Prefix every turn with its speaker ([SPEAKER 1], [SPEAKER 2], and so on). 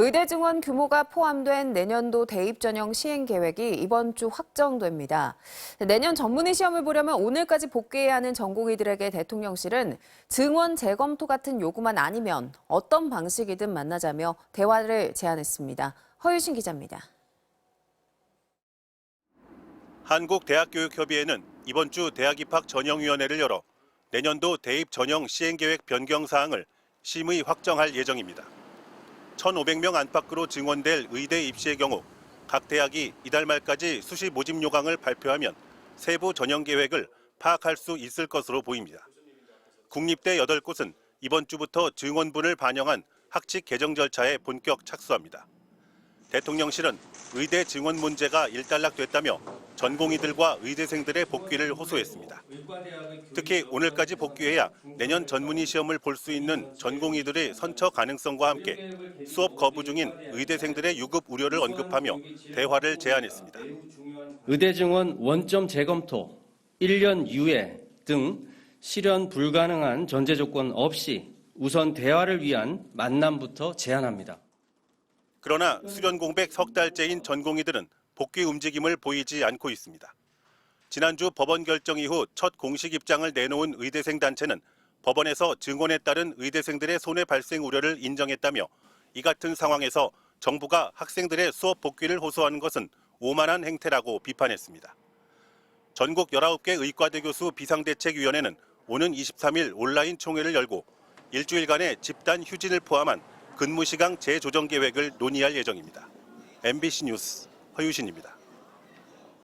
[SPEAKER 1] 의대 증원 규모가 포함된 내년도 대입 전형 시행 계획이 이번 주 확정됩니다. 내년 전문의 시험을 보려면 오늘까지 복귀해야 하는 전공의들에게 대통령실은 증원 재검토 같은 요구만 아니면 어떤 방식이든 만나자며 대화를 제안했습니다. 허유신 기자입니다.
[SPEAKER 2] 한국대학교육협의회는 이번 주 대학 입학 전형위원회를 열어 내년도 대입 전형 시행계획 변경 사항을 심의 확정할 예정입니다. 1,500명 안팎으로 증원될 의대 입시의 경우 각 대학이 이달 말까지 수시 모집 요강을 발표하면 세부 전형 계획을 파악할 수 있을 것으로 보입니다. 국립대 8곳은 이번 주부터 증원분을 반영한 학칙 개정 절차에 본격 착수합니다. 대통령실은 의대 증원 문제가 일단락됐다며 전공의들과 의대생들의 복귀를 호소했습니다. 특히 오늘까지 복귀해야 내년 전문의 시험을 볼 수 있는 전공의들의 선처 가능성과 함께 수업 거부 중인 의대생들의 유급 우려를 언급하며 대화를 제안했습니다.
[SPEAKER 3] 의대 증원 원점 재검토, 1년 유예 등 실현 불가능한 전제 조건 없이 우선 대화를 위한 만남부터 제안합니다.
[SPEAKER 2] 그러나 수련 공백 석 달째인 전공의들은 복귀 움직임을 보이지 않고 있습니다. 지난주 법원 결정 이후 첫 공식 입장을 내놓은 의대생 단체는 법원에서 증언에 따른 의대생들의 손해 발생 우려를 인정했다며 이 같은 상황에서 정부가 학생들의 수업 복귀를 호소하는 것은 오만한 행태라고 비판했습니다. 전국 19개 의과대 교수 비상대책위원회는 오는 23일 온라인 총회를 열고 일주일간의 집단 휴진을 포함한 근무 시간 재조정 계획을 논의할 예정입니다. MBC 뉴스 허유신입니다.